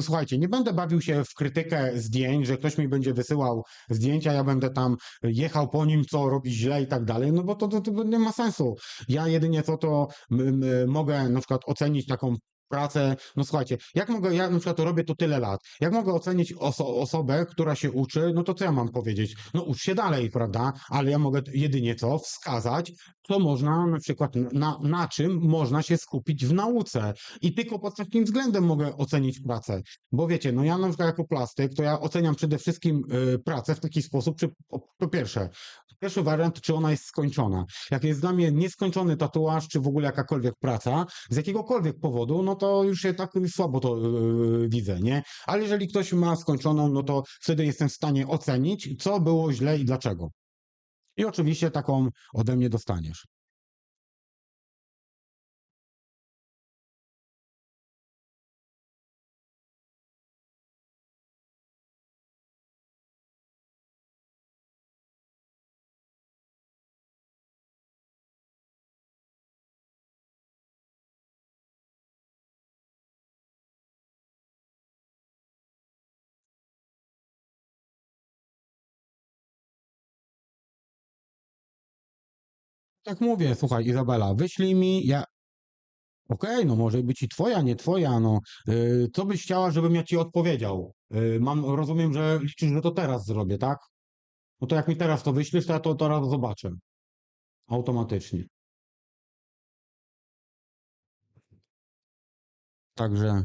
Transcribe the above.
słuchajcie, nie będę bawił się w krytykę zdjęć, że ktoś mi będzie wysyłał zdjęcia, ja będę tam jechał po nim, co robi źle i tak dalej, no bo to, to, to nie ma sensu. Ja jedynie co to mogę na przykład ocenić taką pracę, no słuchajcie, jak mogę, ja na przykład robię to tyle lat, jak mogę ocenić oso osobę, która się uczy, no to co ja mam powiedzieć? No ucz się dalej, prawda? Ale ja mogę jedynie co? Wskazać, co można na przykład, na, na czym można się skupić w nauce i tylko pod takim względem mogę ocenić pracę. Bo wiecie, no ja na przykład jako plastyk, to ja oceniam przede wszystkim y, pracę w taki sposób, czy po, po pierwsze, pierwszy wariant, czy ona jest skończona. Jak jest dla mnie nieskończony tatuaż, czy w ogóle jakakolwiek praca, z jakiegokolwiek powodu, no to już się tak słabo to yy, widzę, nie? Ale jeżeli ktoś ma skończoną, no to wtedy jestem w stanie ocenić, co było źle i dlaczego. I oczywiście taką ode mnie dostaniesz. Tak mówię, słuchaj, Izabela, wyślij mi, ja. Okej, no może być i twoja, nie twoja, no. Yy, co byś chciała, żebym ja ci odpowiedział? Yy, mam, rozumiem, że liczysz, że to teraz zrobię, tak? No to jak mi teraz to wyślesz, to ja to teraz zobaczę. Automatycznie. Także